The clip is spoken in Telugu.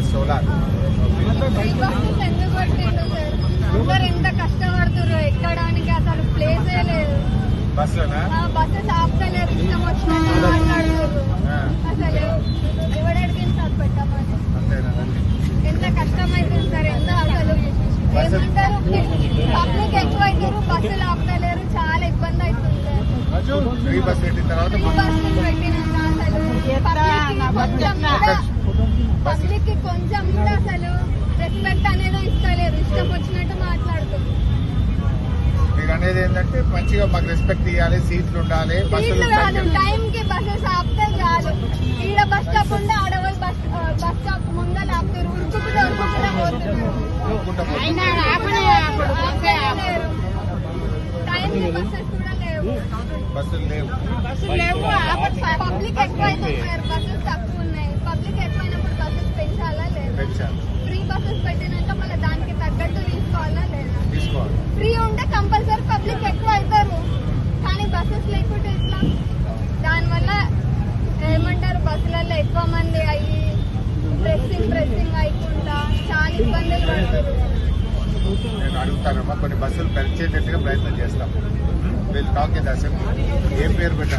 ఫర్ సోలార్ అందరు ఎంత కష్టపడుతుర్రు ఎక్కడానికి అసలు ప్లేసే లేదు. బస్సులోనా? ఆ బస్సెస్ ఆపుతలేరు ఇష్టం వచ్చినట్టు అసలు ఎవడడిగింది సార్ పెట్టమని. ఎంత కష్టమైతుంది సార్ ఎంత అసలు. ఏమంటారు? పబ్లిక్ ఎక్కువ అవుతారు బస్సులు ఆపుతలేరు చాలా ఇబ్బంది అవుతుంది సార్. ఫ్రీ బస్ పెట్టిన తర్వాత ఫ్రీ బస్సులు పెట్టినాక అసలు పబ్లిక్కి కొంచెం కూడా అసలు రెస్పెక్ట్ అనేది ఇస్తలేరు ఇష్టం వచ్చినట్టు మాట్లాడుతున్నారు మీరు అనేది ఏంటంటే మంచిగా మాకు రెస్పెక్ట్ ఇవ్వాలి సీట్లు ఉండాలి బస్సులు కాదు టైం కి బస్సెస్ ఆపితే చాలు. ఈడ బస్ స్టాప్ ఉంటే ఆడవాళ్ళు బస్ బస్ స్టాప్ ముందర ఆపుతారు. ఉరుకుకుంటే ఉరుకుకుంటే పోతున్నారు. టైం కి బస్సెస్ కూడా లేవు. బస్సులు లేవు. బస్సులు లేవు ఆపదు సార్. పబ్లిక్ ఎక్కువ అవుతుంది సార్ బస్సెస్ తక్కువ ఉన్నాయి పబ్లిక్ ఎక్కువైనప్పుడు బస్సెస్ పెంచాలా లేదా పెంచాలి ఫ్రీ బస్సెస్ పెట్టినాక మళ్ళీ దానికి తగ్గట్టు తీసుకోవాలా లేదా? ఫ్రీ ఉంటే కంపల్సరీ పబ్లిక్ ఎక్కువ అవుతారు కానీ బస్సెస్ లేకుంటే ఇట్లా దానివల్ల ఏమంటారు బస్సులలో ఎక్కువ మంది అయ్యి ప్రెస్సింగ్ ప్రెస్సింగ్ అయ్యకుండా చాలా ఇబ్బందులు పడుతుంది నేను అడుగుతానమ్మా కొన్ని బస్సులు పెంచేటట్టుగా ప్రయత్నం చేస్తాం. వీళ్ళు టాక్ ఏం పేరు పెట్టారు?